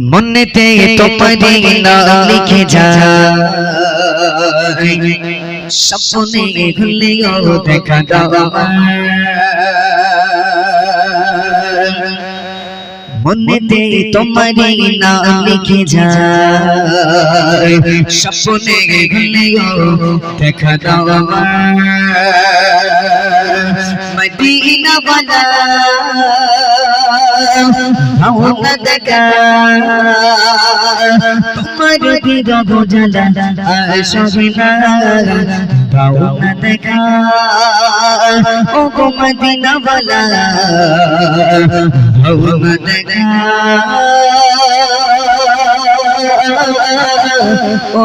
মনেতে তোমারি নাম লিখে যায়। স্বপ্নে ভুলেও দেখা দাও। মনেতে তোমারি নাম লিখে যায়। স্বপ্নে ভুলেও দেখা দাও মদিনা ভাওনা দেখা তোমার বিরহ জ্বালা আসবে না ভাওনা দেখা ও গো মদিনা বালা ভাওনা দেখা ও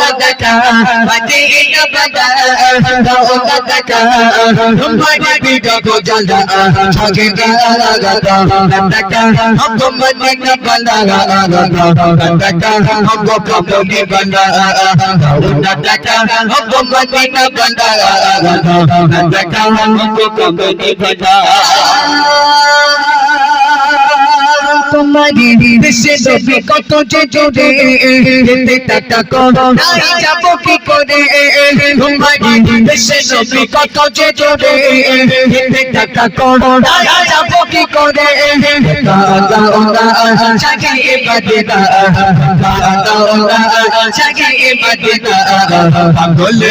দৌলতকা মদিনা বালা দৌলতকা তোমারি বিগত জালা ছাগে লাগা দৌলতকা হকম মদিনা বালা দৌলতকা হকম কমলি বালা দৌলতকা হকম মদিনা বালা দৌলতকা হকম কমলি বালা তোমারি দেশে দেবে কত যে জোরে হেতে টাকা করো। নাই কি করে? তোমারি দেশে দেবে কত যে জোরে হেতে টাকা কি করে দাদা ওরা জাগে বাদেদা পাগলে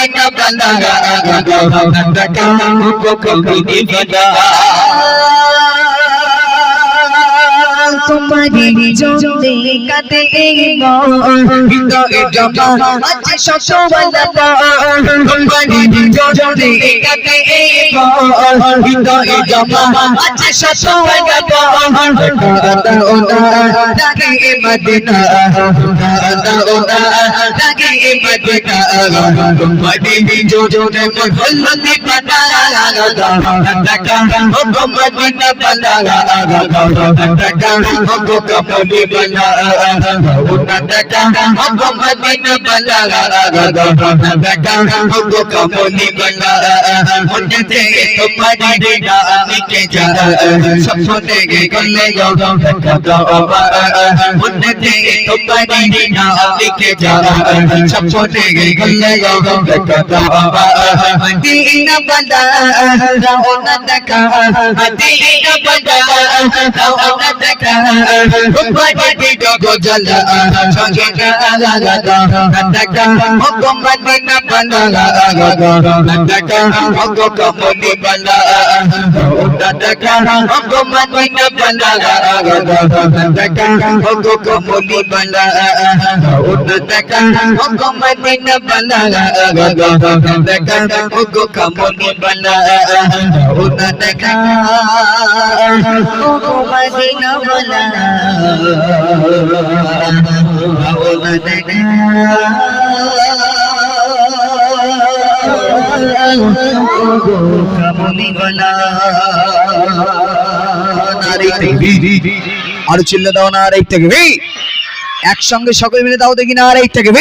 বালা টাকা মদিনা বালা টাকা তোমারি বিদব জলা সঙ্গে লাগা টাকা হুকুম মদিনা বালা টাকা হুকুম কমলি তোমারি কাতে হৃদয়ে জমা আছে তোমারি আছে শতওয়ালা দাদা দাদা ওনা লাগে মদিনা তোমারি মহল্লি বানা টাকা হুকুম মদিনা টাকা হগো কমলি বালা উনা টাকা হগো মদিনা বালা উন্নতে তোমারি নাম লিখে যা সপনে গলে গো দেখা দাও উন্নতে তোমারি নাম লিখে যা সপনে গলে গো দেখা। দাও মদিনা বালা উনা টাকা মদিনা বালা উনা টাকা তোমারি বিগত জালা সঙ্গে লাগা হুকুম মদিনা বালা টাকা হুকুম কমলি বালা টাকা হুকুম মদিনা বালা টাকা হুকুম কমলি বালা টাকা হুকুম মদিনা বালা টাকা হুকুম কমলি বালা টাকা হুকুম মদিনা বালা আর চিল্লে দাও না, আর এই থেকে একসঙ্গে সকলে মিলে দাও দেখি না, আর এই থেকে